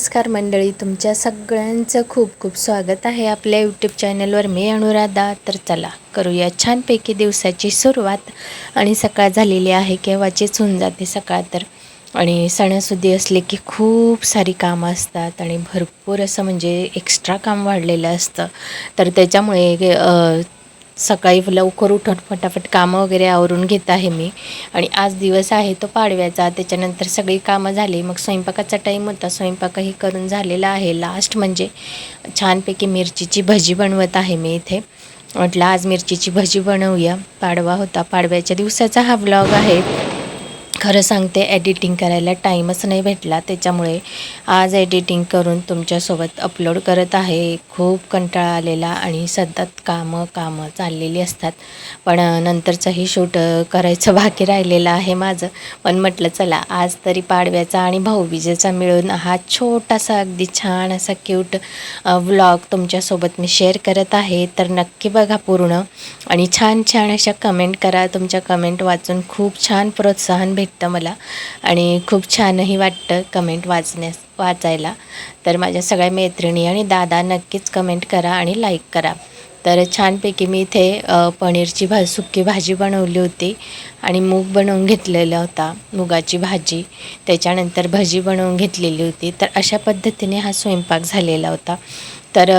नमस्कार मंडळी तुमच्या सगळ्यांचं खूप खूप स्वागत आहे आपल्या यूट्यूब चॅनलवर मी अनुराधा. तर चला करूया छानपैकी दिवसाची सुरुवात. आणि सकाळ झालेली आहे केव्हाचीच होऊन जाते सकाळ तर. आणि सणासुदी असले की खूप सारी कामं असतात आणि भरपूर असं म्हणजे एक्स्ट्रा काम वाढलेलं असतं. तर त्याच्यामुळे सकाळी लवकर उठून फटाफट कामं वगैरे आवरून घेत आहे मी. आणि आज दिवस आहे तो पाडव्याचा. त्याच्यानंतर सगळी कामं झाली. मग स्वयंपाकाचा टाईम होता. स्वयंपाकही करून झालेला आहे. लास्ट म्हणजे छानपैकी मिरचीची भजी बनवत आहे मी इथे. म्हटलं आज मिरचीची भजी बनवूया. पाडवा होता. पाडव्याच्या दिवसाचा हा ब्लॉग आहे. खरं सांगते एडिटिंग करायला टाईमच नाही भेटला. त्याच्यामुळे आज एडिटिंग करून तुमच्यासोबत अपलोड करत आहे. खूप कंटाळा आलेला आणि सतत कामं कामं चाललेली असतात. पण नंतरचंही शूट करायचं बाकी राहिलेलं आहे माझं. पण म्हटलं चला आज तरी पाडव्याचा आणि भाऊबीजेचा मिळून हा छोटासा अगदी छान असा क्यूट व्लॉग तुमच्यासोबत मी शेअर करत आहे. तर नक्की बघा पूर्ण. आणि छान छान अशा कमेंट करा. तुमच्या कमेंट वाचून खूप छान प्रोत्साहन भेटतं मला. आणि खूप छानही वाटतं कमेंट वाचण्यास वाचायला तर माझ्या सगळ्या मैत्रिणी आणि दादा नक्कीच कमेंट करा आणि लाईक करा. तर छानपैकी मी इथे पनीरची भा सुकी भाजी बनवली होती आणि मूग बनवून घेतलेला होता मुगाची भाजी. त्याच्यानंतर भजी बनवून घेतलेली होती. तर अशा पद्धतीने हा स्वयंपाक झालेला होता. तर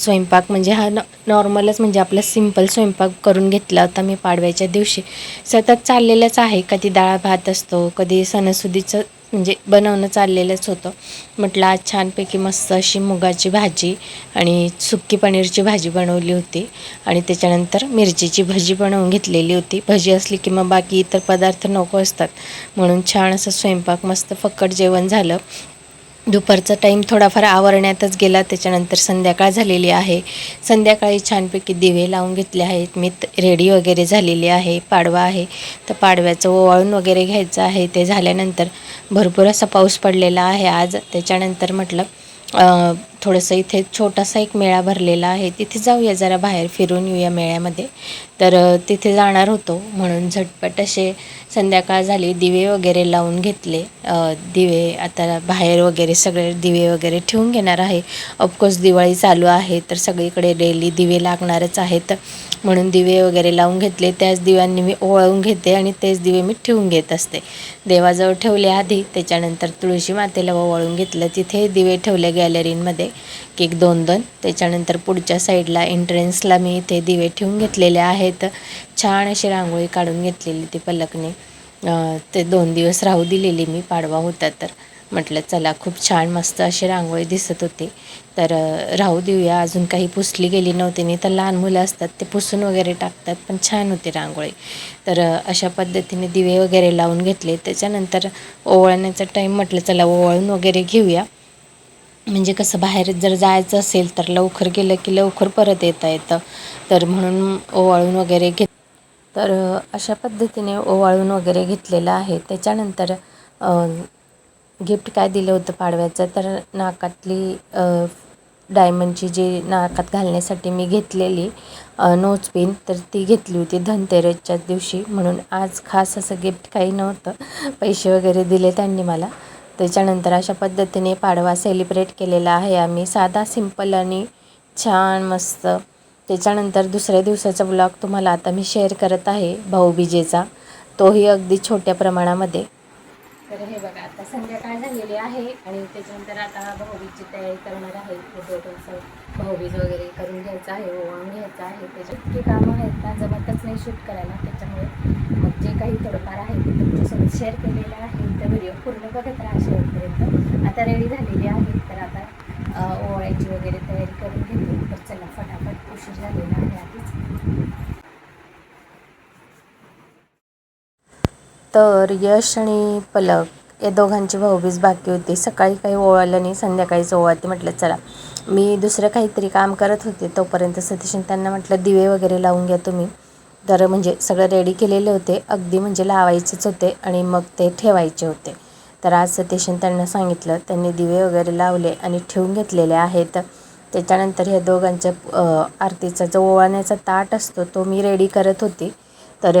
स्वयंपाक म्हणजे हा न नॉर्मलच म्हणजे आपला सिंपल स्वयंपाक करून घेतला होता मी पाडव्याच्या दिवशी. सतत चाललेलंच आहे. कधी डाळ भात असतो कधी सणासुदीचं म्हणजे बनवणं चाललेलंच होतं. म्हटलं आज छानपैकी मस्त अशी मुगाची भाजी आणि सुक्की पनीरची भाजी बनवली होती आणि त्याच्यानंतर मिरचीची भजी बनवून घेतलेली होती. भजी असली की मग बाकी इतर पदार्थ नको असतात. म्हणून छान असं स्वयंपाक मस्त फक्कट जेवण झालं. दुपारचा टाईम थोडाफार आवरण्यातच गेला. त्याच्यानंतर संध्याकाळ झालेली आहे. संध्याकाळी छानपैकी दिवे लावून घेतले आहेत. मी रेडी वगैरे झालेली आहे. पाडवा आहे. तर पाडव्याचं ओवाळून वगैरे घ्यायचं आहे. ते झाल्यानंतर भरपूर असा पाऊस पडलेला आहे आज. त्याच्यानंतर म्हटलं थोडंसं इथे छोटासा एक मेळा भरलेला आहे. तिथे जाऊया जरा बाहेर फिरून येऊया मेळ्यामध्ये. तर तिथे जाणार होतो. म्हणून झटपट असे संध्याकाळ झाली. दिवे वगैरे लावून घेतले. दिवे आता बाहेर वगैरे सगळे दिवे वगैरे ठेवून घेणार आहे. ऑफकोर्स दिवाळी चालू आहे तर सगळीकडे डेली दिवे लागणारच आहेत. म्हणून दिवे वगैरे लावून घेतले. त्याच दिव्यांनी मी ओवाळून घेते आणि तेच दिवे मी ठेवून घेत असते. देवाजवळ ठेवले आधी त्याच्यानंतर तुळशी मातेला ओवाळून घेतलं. तिथे दिवे ठेवले गॅलरीमध्ये एक दोन दोन. त्याच्यानंतर पुढच्या साईडला एंट्रन्सला मी इथे दिवे ठेवून घेतलेले आहेत. छान अशी रांगोळी काढून घेतलेली ती पलकने. ते दोन दिवस राहू दिलेली मी पाडवा होता तर. म्हटलं चला खूप छान मस्त अशी रांगोळी दिसत होती. तर राहू देऊया अजून काही पुसली गेली नव्हती. नाही तर लहान मुलं असतात ते पुसून वगैरे टाकतात पण छान होती रांगोळी. तर अशा पद्धतीने दिवे वगैरे लावून घेतले. त्याच्यानंतर ओवळण्याचा टाईम म्हटलं चला ओवळून वगैरे घेऊया. म्हणजे कसं बाहेर जर जायचं असेल तर लवकर गेलं की लवकर परत येता येतं. तर म्हणून ओवाळून वगैरे घेत तर अशा पद्धतीने ओवाळून वगैरे घेतलेलं आहे. त्याच्यानंतर गिफ्ट काय दिलं होतं पाडव्याचं? तर नाकातली डायमंडची जी नाकात घालण्यासाठी मी घेतलेली नोच पिन तर ती घेतली होती धनतेरसच्याच दिवशी. म्हणून आज खास असं गिफ्ट काही नव्हतं. पैसे वगैरे दिले त्यांनी मला. त्याच्यानंतर अशा पद्धतीने पाडवा सेलिब्रेट केलेला आहे आम्ही. साधा सिंपल आणि छान मस्त. त्याच्यानंतर दुसऱ्या दिवसाचा ब्लॉग तुम्हाला आता मी शेअर करत आहे भाऊबीजेचा तोही अगदी छोट्या प्रमाणामध्ये. तर हे बघा आता संध्याकाळ झालेली आहे आणि त्याच्यानंतर आता भाऊबीजची तयारी करणार आहे. भाऊबीज वगैरे करून घ्यायचं आहे ओवाळून घ्यायचं आहे. त्याच्यात इतकी कामं आहेत ना जमतच नाही शूट करायला. त्याच्यामुळे मग जे काही थोडंफार आहे ते तुमच्यासोबत शेअर केलेला आहे. तर व्हिडिओ पूर्ण बघत राहा शेवटपर्यंत. आता रेडी झालेली आहे. तर आता ओवाळ्याची वगैरे तयारी करून घेते. तर चला फटाफट उशीर झालेला आहे आधीच. तर यश आणि पलक या दोघांची भाऊबीज बाकी होती. सकाळी काही ओवाळलं नाही संध्याकाळीच ओवाळते. म्हटलं चला मी दुसरं काहीतरी काम करत होते. तोपर्यंत सतीशन त्यांना म्हटलं दिवे वगैरे लावून घ्या तुम्ही. तर म्हणजे सगळं रेडी केलेले होते. अगदी म्हणजे लावायचेच होते आणि मग ते ठेवायचे होते. तर आज सतीशन त्यांना सांगितलं त्यांनी दिवे वगैरे लावले आणि ठेवून घेतलेले आहेत. त्याच्यानंतर ह्या दोघांच्या आरतीचा जो ओवाण्याचा ताट असतो तो मी रेडी करत होती. तर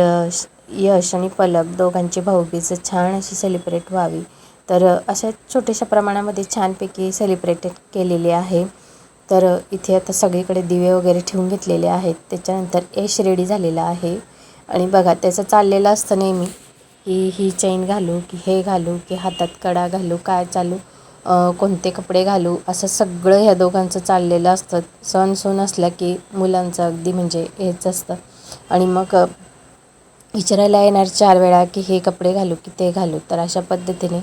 यश आणि पलक दोघांची भाऊबीज छान अशी सेलिब्रेट व्हावी. तर अशा छोट्याशा प्रमाणामध्ये छानपैकी सेलिब्रेट केलेली आहे. तर इथे आता सगळीकडे दिवे वगैरे ठेवून घेतलेले आहेत. त्याच्यानंतर एश रेडी झालेला आहे. आणि बघा त्याचं चाललेलं असतं नेहमी. की ही चैन घालू की हे घालू की हातात कडा घालू काय चालू कोणते कपडे घालू असं सगळं ह्या दोघांचं चाललेलं असतं. सण सण असला की मुलांचं अगदी म्हणजे हेच असतं. आणि मग विचारायला येणार चार वेळा की हे कपडे घालू की ते घालू. तर अशा पद्धतीने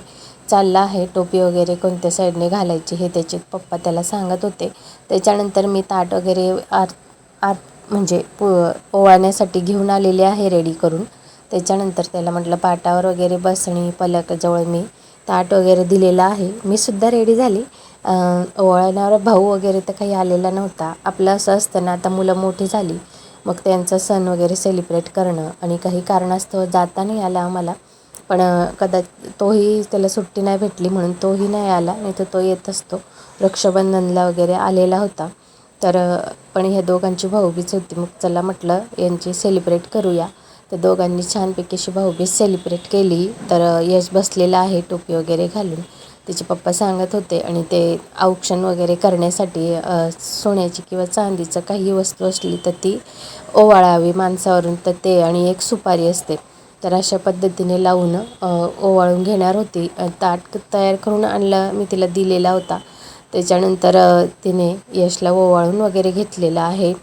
चालला आहे. टोपी वगैरे कोणत्या साईडने घालायची हे त्याचे पप्पा त्याला सांगत होते. त्याच्यानंतर मी ताट वगैरे आर आर म्हणजे पु ओवाळण्यासाठी घेऊन आलेले आहे रेडी करून. त्याच्यानंतर त्याला म्हटलं पाटावर वगैरे बसणी पलकजवळ मी ताट वगैरे दिलेलं आहे. मी सुद्धा रेडी झाली. ओवाळण्यावर भाऊ वगैरे तर काही आलेला नव्हता. आपलं असं असतं ना आता मुलं मोठी झाली मग त्यांचा सण वगैरे सेलिब्रेट करणं आणि काही कारणास्तव जाता नाही आला आम्हाला. पण कदाचित तोही त्याला सुट्टी नाही भेटली म्हणून तोही नाही आला नाही तर तो येत असतो. रक्षाबंधनला वगैरे आलेला होता. तर पण ह्या दोघांची भाऊबीज होती. मग चला म्हटलं यांची सेलिब्रेट करूया. तर दोघांनी छानपैकी अशी भाऊबीज सेलिब्रेट केली. तर यश बसलेला आहे टोपी वगैरे घालून. तिचे पप्पा सांगत होते आणि ते औक्षण वगैरे करण्यासाठी सोन्याची किंवा चांदीचं काही वस्तू असली तर ती ओवाळावी माणसावरून. तर ते आणि एक सुपारी असते. तर अशा पद्धतीने लावून ओवाळून घेणार होती. ताट तयार करून आणला मी तिला दिलेला होता. त्याच्यानंतर तिने यशला ओवाळून वगैरे घेतलेलं आहे.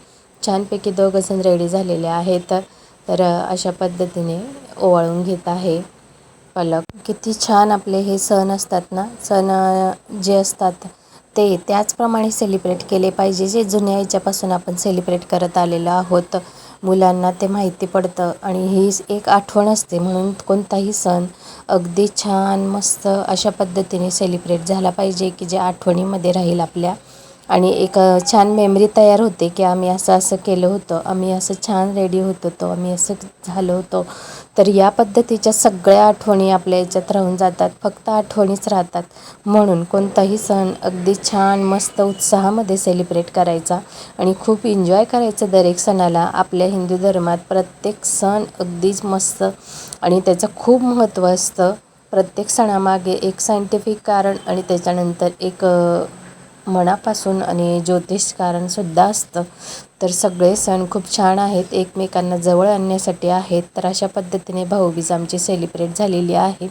छानपैकी दोघंजण रेडी झालेले आहेत. तर अशा पद्धतीने ओवाळून घेत आहे पलक. किती छान आपले हे सण असतात ना? सण जे असतात ते त्याचप्रमाणे सेलिब्रेट केले पाहिजे जे जुन्या याच्यापासून आपण सेलिब्रेट करत आलेलो आहोत. मुलांना ते माहिती पडतं आणि ही एक आठवण असते. म्हणून कोणताही सण अगदी छान मस्त अशा पद्धतीने सेलिब्रेट झाला पाहिजे की जे आठवणीमध्ये राहील आपल्या. आणि एक छान मेमरी तयार होते की आम्ही असं असं केलं होतं आम्ही असं छान रेडी होत होतो आम्ही असं झालो होतो. तर या पद्धतीच्या सगळ्या आठवणी आपल्या याच्यात राहून जातात फक्त आठवणीच राहतात. म्हणून कोणताही सण अगदी छान मस्त उत्साहामध्ये सेलिब्रेट करायचा आणि खूप एन्जॉय करायचं दरेक सणाला. आपल्या हिंदू धर्मात प्रत्येक सण अगदीच मस्त आणि त्याचं खूप महत्त्व असतं. प्रत्येक सणामागे एक सायंटिफिक कारण आणि त्याच्यानंतर एक मनापासून आणि ज्योतिष कारणसुद्धा असतं. तर सगळे सण खूप छान आहेत एकमेकांना जवळ आणण्यासाठी आहेत. तर अशा पद्धतीने भाऊबीज आमची सेलिब्रेट झालेली आहे.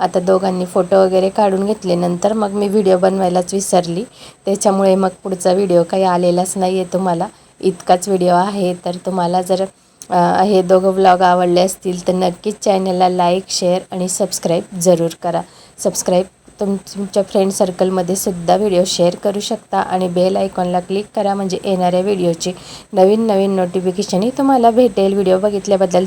आता दोघांनी फोटो वगैरे काढून घेतले. नंतर मग मी व्हिडिओ बनवायलाच विसरली. त्याच्यामुळे मग पुढचा व्हिडिओ काही आलेलाच नाही आहे तुम्हाला. इतकाच व्हिडिओ आहे. तर तुम्हाला जर हे दोघं ब्लॉग आवडले असतील तर नक्कीच चॅनलला लाईक शेअर आणि सबस्क्राईब जरूर करा. सबस्क्राईब तुम तुमच्या फ्रेंड सर्कलमध्ये सुद्धा व्हिडिओ शेअर करू शकता आणि बेल आयकॉनला क्लिक करा. म्हणजे येणाऱ्या व्हिडिओची नवीन नवीन नोटिफिकेशनही तुम्हाला भेटेल. व्हिडिओ बघितल्याबद्दल